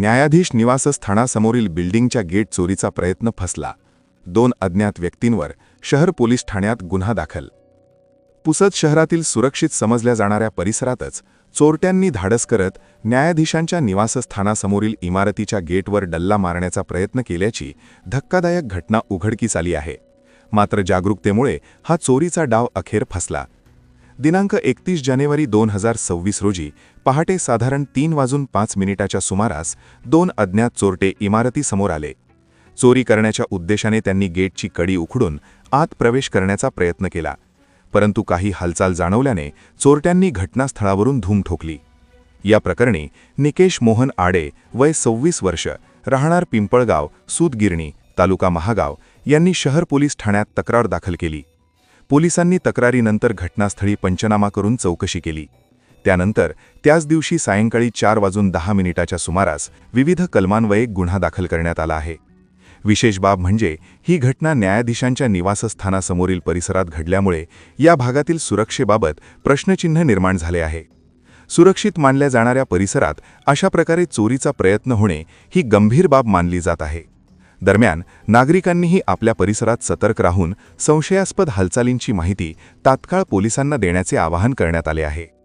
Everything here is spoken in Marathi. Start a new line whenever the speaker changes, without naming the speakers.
न्यायाधीश निवासस्थानासमोरील बिल्डिंगच्या गेट चोरीचा प्रयत्न फसला. दोन अज्ञात व्यक्तींवर शहर पोलीस ठाण्यात गुन्हा दाखल. पुसद शहरातील सुरक्षित समजल्या जाणाऱ्या परिसरातच चोरट्यांनी धाडस करत न्यायाधीशांच्या निवासस्थानासमोरील इमारतीच्या गेटवर डल्ला मारण्याचा प्रयत्न केल्याची धक्कादायक घटना उघडकीस आली आहे. मात्र जागरूकतेमुळे हा चोरीचा डाव अखेर फसला. दिनांक एकतीस जानेवारी दोन हजार सव्वीस रोजी पहाटे साधारण तीन वाजून पाच मिनिटाच्या सुमारास दोन अज्ञात चोरटे इमारतीसमोर आले. चोरी करण्याच्या उद्देशाने त्यांनी गेटची कडी उखडून आत प्रवेश करण्याचा प्रयत्न केला. परंतु काही हालचाल जाणवल्याने चोरट्यांनी घटनास्थळावरून धूम ठोकली. या प्रकरणी निकेश मोहन आडे वय सव्वीस वर्ष राहणार पिंपळगाव सूतगिरणी तालुका महागाव यांनी शहर पोलीस ठाण्यात तक्रार दाखल केली. पोलिसांनी तक्रारीनंतर घटनास्थळी पंचनामा करून चौकशी केली. त्यानंतर त्याच दिवशी सायंकाळी चार वाजून दहा मिनिटाच्या सुमारास विविध कलमान्वये गुन्हा दाखल करण्यात आला आहे. विशेष बाब म्हणजे ही घटना न्यायाधीशांच्या निवासस्थानासमोरील परिसरात घडल्यामुळे या भागातील सुरक्षेबाबत प्रश्नचिन्ह निर्माण झाले आहे. सुरक्षित मानल्या जाणाऱ्या परिसरात अशा प्रकारे चोरीचा प्रयत्न होणे ही गंभीर बाब मानली जात आहे. दरम्यान नागरिकांनीही आपल्या परिसरात सतर्क राहून संशयास्पद हालचालींची माहिती तात्काळ पोलिसांना देण्याचे आवाहन करण्यात आले आहे.